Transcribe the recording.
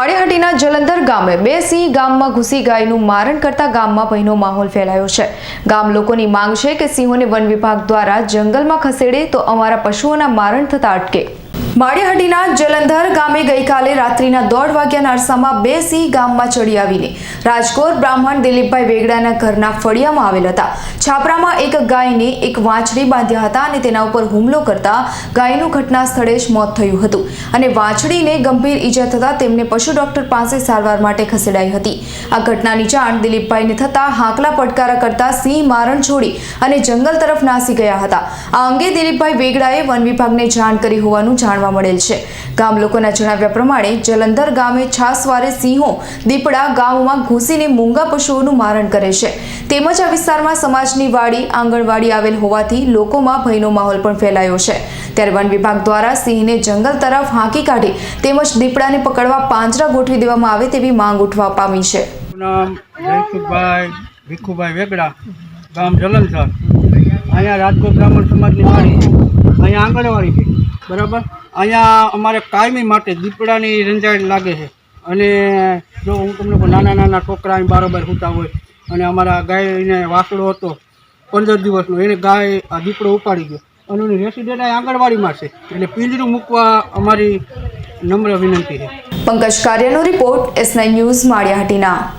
માળિયાહાટીના જલંધર ગામે બે સિંહ ગામમાં ઘૂસી ગાયનું મારણ કરતા ગામમાં ભયનો માહોલ ફેલાયો છે. ગામ લોકોની માંગ છે કે સિંહોને વન વિભાગ દ્વારા જંગલમાં ખસેડે તો અમારા પશુઓના મારણ થતા અટકે. માળિયાહાટીના જલંધર ગામે ગઈકાલે રાત્રિના દોઢ વાગ્યાના અરસામાં બે સિંહ ગામમાં ચડી આવીને રાજકોટ બ્રાહ્મણ દિલીપભાઈ વેગડાના ઘરના ફળિયામાં આવેલ હતા. છાપરામાં એક ગાયને એક વાંછડી બાંધ્યા હતા અને તેના ઉપર હુમલો કરતા ગાયનું ઘટના સ્થળે જ મોત થયું હતું. અને વાંછડીને ગંભીર ઈજા થતાં તેમને પશુ ડોક્ટર પાસે સારવાર માટે ખસેડાઈ હતી. આ ઘટનાની જાણ દિલીપભાઈને થતાં હાંકલા પડકારા કરતા સિંહ મારણ છોડી અને જંગલ તરફ નાસી ગયા હતા. આ અંગે દિલીપભાઈ વેગડાએ વન વિભાગને જાણ કરી હોવાનું જાણવા મળેલ છે. ગામ લોકોના જણાવ્યા પ્રમાણે જલંધર ગામે છાસવારે સિંહો દીપડા ગામમાં ઘૂસીને મૂંગા પશુઓનું મારણ કરે છે. તેમજ આ વિસ્તારમાં સમાજની વાડી, આંગણવાડી આવેલ હોવાથી લોકોમાં ભયનો માહોલ પણ ફેલાયો છે. ત્યારે વન વિભાગ દ્વારા સિંહને જંગલ તરફ હાંકી કાઢી તેમજ દીપડાને પકડવા પાંજરા ગોઠવી દેવામાં આવે તેવી માંગ ઉઠવા પામી છે. ગામ જલંધર. અહીંયા રાજકોટ બ્રાહ્મણ સમાજની વાડી અહીંયા આંગણવાડી છે. બરાબર? અહીંયા અમારે કાયમી માટે દીપડાની રંજાઈ લાગે છે. અને જો હું તમને નાના નાના છોકરા બારોબાર સૂતા હોય અને અમારા ગાયને વાસડો હતો, પંદર દિવસનો, એને ગાય આ દીપડો ઉપાડી ગયો. અને એની રેસિડેન્ટ આંગણવાડીમાં છે. એટલે પિંજરું મૂકવા અમારી નમ્ર વિનંતી છે. પંકજ કાર્યનો report S nine news Maliya Hatina.